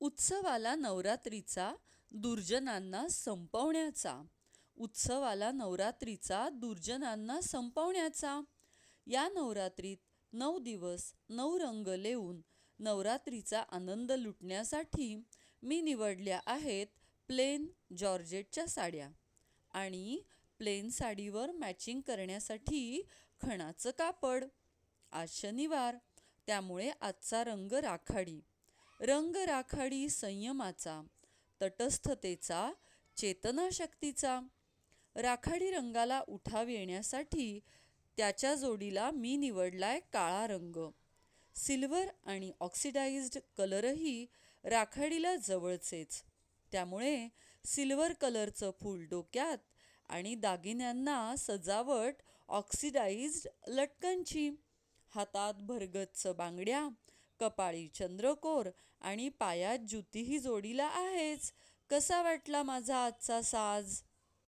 उत्सवाला नवरात्रीचा दुर्जनांना संपवण्याचा. उत्सवाला नवरात्रीचा दुर्जनांना संपवण्याचा. या नवरात्रीत नऊ दिवस नऊ रंग लेऊन नवरात्रीचा आनंद लुटण्यासाठी मी निवडल्या आहेत प्लेन जॉर्जेटच्या साड्या. आणि प्लेन साडीवर मॅचिंग करण्यासाठी खणाचं कापड. आज शनिवार त्यामुळे आजचा रंग राखाडी. रंग राखाडी संयमाचा तटस्थतेचा चेतनाशक्तीचा. राखाडी रंगाला उठाव येण्यासाठी त्याच्या जोडीला मी निवडलाय काळा रंग. सिल्वर आणि ऑक्सिडाइज्ड कलरही राखाडीला जवळचेच. त्यामुळे सिल्वर कलरचं फूल डोक्यात आणि दागिन्यांना सजावट ऑक्सिडाइज्ड लटकनची हातात भरगच्च बांगड्या कपाळी चंद्रकोर आणि पायात ज्युतीही जोडीला आहेच. कसा वाटला माझा आजचा साज?